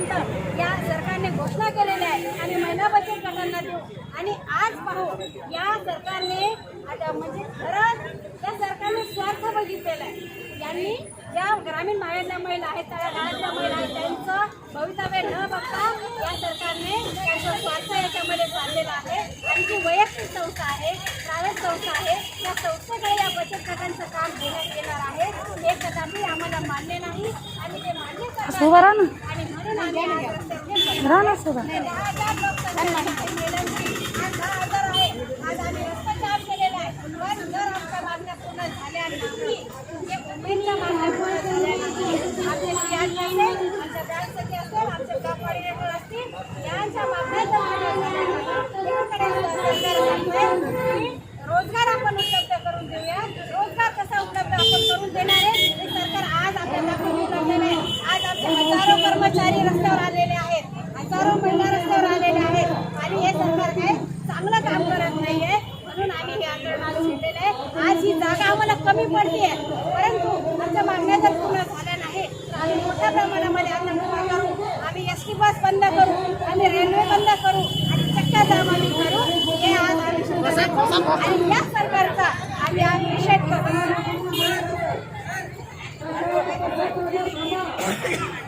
या सरकारने घोषणा केलेल्या आहे आणि महिला बचत गटांना देऊ. आणि आज पाहू या सरकारने आता म्हणजे खरंच या सरकारने स्वार्थ बघितलेला आहे. यांनी ज्या ग्रामीण भागातल्या महिला आहेत त्या गावातल्या महिला आहेत त्यांचं भवितव्य न बघता या सरकारने त्यांचा स्वार्थ याच्यामध्ये साधलेला आहे. आणि जी वैयक्तिक संस्था आहे प्रायव्हेट संस्था आहे त्या संस्थेकडे या बचत गटांचं काम घेण्यात येणार आहे. हे कदापि आम्हाला मान्य नाही. आणि ते मान्य राहणार आज सुद्धा केलेला आहे. आमच्या असतील, रोजगार आपण उपलब्ध करून देऊया रोजगार कसा उपलब्ध आपण करून देणार आहे सरकार आज आपल्याला करून करणार आहे आज आमचे हजारो कर्मचारी रस्त्यावर आलेले आहेत हजारो महिला रस्त्यावर आलेले आहेत आणि हे सरकार काय चांगलं काम करत नाहीये म्हणून आम्ही हे आंदोलनाला शिरलेलं आहे. आज ही जागा आम्हाला कमी पडली आहे. परंतु आमच्या मागण्या जर पूर्ण झाल्या नाही तर आम्ही मोठ्या प्रमाणामध्ये आंदोलन करू. आम्ही एस टी बस बंद करू आम्ही रेल्वे बंद करू आणि चक्का जाम आम्ही करू. हे आज आम्ही शिवसेना आणि या सरकारचा आम्ही आज निषेध करू